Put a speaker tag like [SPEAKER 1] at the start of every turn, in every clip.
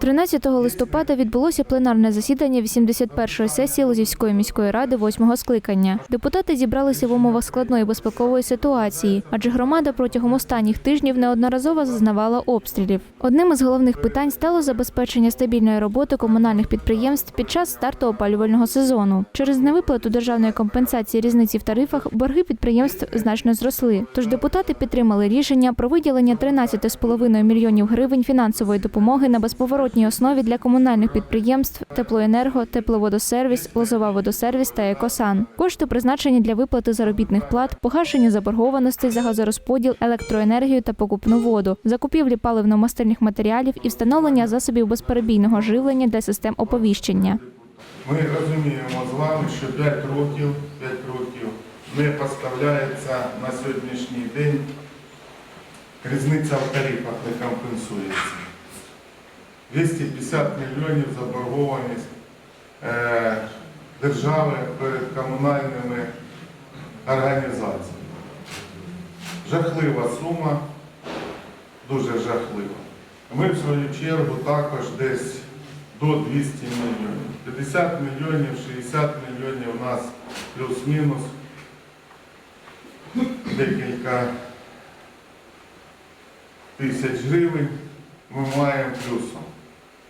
[SPEAKER 1] 13 листопада відбулося пленарне засідання 81-ї сесії Лозівської міської ради 8-го скликання. Депутати зібралися в умовах складної безпекової ситуації, адже громада протягом останніх тижнів неодноразово зазнавала обстрілів. Одним із головних питань стало забезпечення стабільної роботи комунальних підприємств під час старту опалювального сезону. Через невиплату державної компенсації різниці в тарифах борги підприємств значно зросли. Тож депутати підтримали рішення про виділення 13,5 мільйонів гривень фінансової допомоги на безповоротній основі для комунальних підприємств Теплоенерго, Тепловодосервіс, Лозова водосервіс та Екосан. Кошти призначені для виплати заробітних плат, погашення заборгованостей за газорозподіл, електроенергію та покупну воду, закупівлі паливно-мастильних матеріалів і встановлення засобів безперебійного живлення для систем оповіщення.
[SPEAKER 2] Ми розуміємо з вами, що 5 років, 5 років не поставляється на сьогоднішній день, різниця в тарифах не компенсується. 250 мільйонів заборгованість е, держави перед комунальними організаціями. Жахлива сума, дуже жахлива. Ми в свою чергу також десь до 200 мільйонів. 50 мільйонів, 60 мільйонів у нас плюс-мінус декілька тисяч гривень ми маємо плюсом.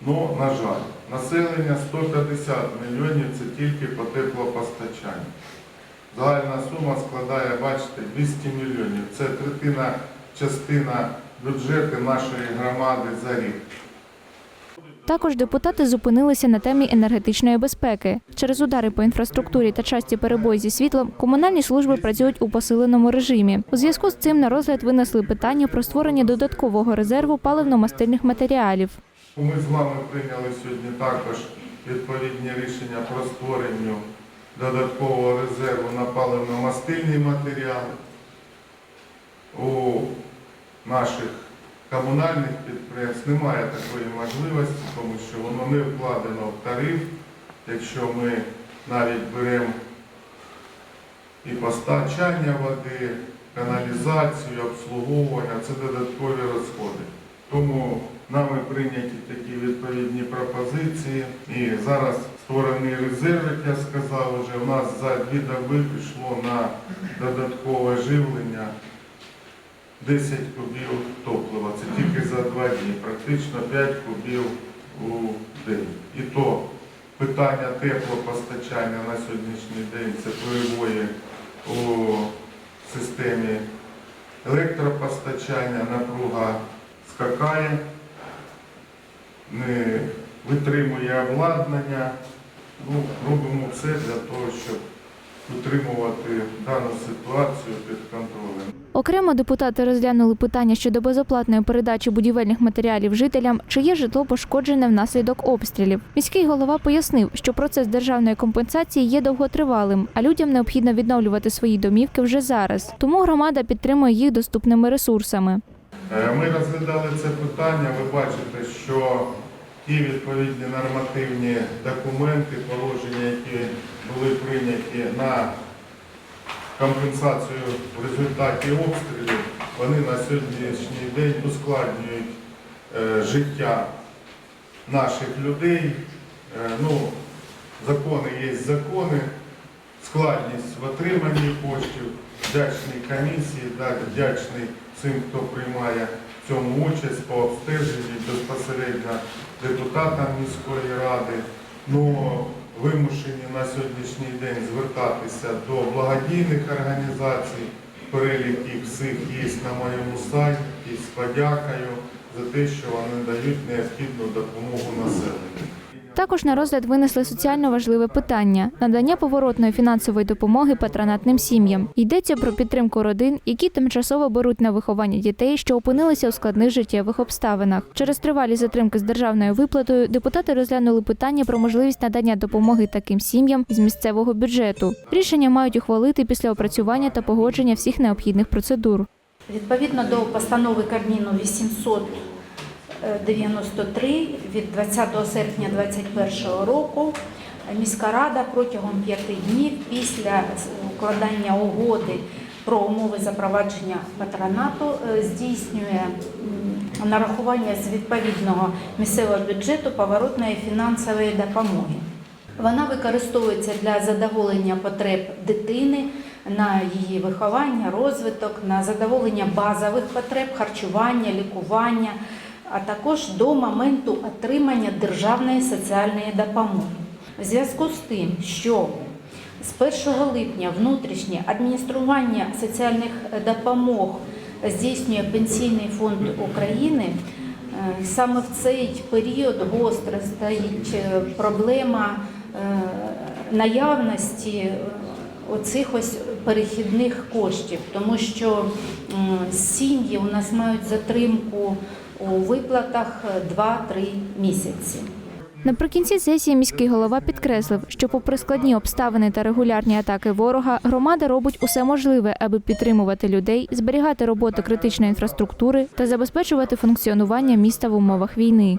[SPEAKER 2] Ну, на жаль, населення 150 мільйонів це тільки по теплопостачанню. Загальна сума складає, бачите, 200 мільйонів. Це третина частина бюджету нашої громади за рік.
[SPEAKER 1] Також депутати зупинилися на темі енергетичної безпеки. Через удари по інфраструктурі та часті перебої зі світлом комунальні служби працюють у посиленому режимі. У зв'язку з цим на розгляд винесли питання про створення додаткового резерву паливно-мастильних матеріалів.
[SPEAKER 2] Ми з вами прийняли сьогодні також відповідні рішення про створення додаткового резерву на паливно-мастильні матеріали. У наших комунальних підприємств немає такої можливості, тому що воно не вкладено в тариф. Якщо ми навіть беремо і постачання води, каналізацію, обслуговування, це додаткові розходи. Тому нами прийняті такі відповідні пропозиції. І зараз створений резерв, як я сказав, вже у нас за дві доби пішло на додаткове живлення 10 кубів топлива. Це тільки за два дні, практично 5 кубів у день. І то питання теплопостачання на сьогоднішній день це перебої у системі електропостачання, напруга скакає, не витримує обладнання. Ну, робимо все для того, щоб утримувати дану ситуацію під контролем.
[SPEAKER 1] Окремо депутати розглянули питання щодо безоплатної передачі будівельних матеріалів жителям, чиє житло пошкоджене внаслідок обстрілів. Міський голова пояснив, що процес державної компенсації є довготривалим, а людям необхідно відновлювати свої домівки вже зараз. Тому громада підтримує їх доступними ресурсами.
[SPEAKER 2] Е, Ми розглядали це питання. Ви бачите, що ті відповідні нормативні документи, положення, які були прийняті на компенсацію в результаті обстрілів, вони на сьогоднішній день ускладнюють е, життя наших людей. Е, Ну, закони є закони, складність в отриманні коштів, вдячний комісії, вдячний всім, хто приймає в цьому участь по обстеженні безпосередньо депутатам міської ради. Ну, вимушені на сьогоднішній день звертатися до благодійних організацій. Перелік їх всіх є на моєму сайті з подякою за те, що вони дають необхідну допомогу населенню.
[SPEAKER 1] Також на розгляд винесли соціально важливе питання надання поворотної фінансової допомоги патронатним сім'ям. Йдеться про підтримку родин, які тимчасово беруть на виховання дітей, що опинилися у складних життєвих обставинах. Через тривалі затримки з державною виплатою депутати розглянули питання про можливість надання допомоги таким сім'ям з місцевого бюджету. Рішення мають ухвалити після опрацювання та погодження всіх необхідних процедур.
[SPEAKER 3] Відповідно до постанови Кабміну 893 від 20 серпня 2021 року міська рада протягом п'яти днів після укладання угоди про умови запровадження патронату е, здійснює нарахування з відповідного місцевого бюджету поворотної фінансової допомоги. Вона використовується для задоволення потреб дитини на її виховання, розвиток, на задоволення базових потреб, харчування, лікування, а також до моменту отримання державної соціальної допомоги. В зв'язку з тим, що з 1 липня внутрішнє адміністрування соціальних допомог здійснює Пенсійний фонд України. Е, Саме в цей період гостро стоїть е, проблема е, наявності е, оцих ось перехідних коштів, тому що сім'ї у нас мають затримку у виплатах 2-3 місяці.
[SPEAKER 1] Наприкінці сесії міський голова підкреслив, що, попри складні обставини та регулярні атаки ворога, громада робить усе можливе, аби підтримувати людей, зберігати роботу критичної інфраструктури та забезпечувати функціонування міста в умовах війни.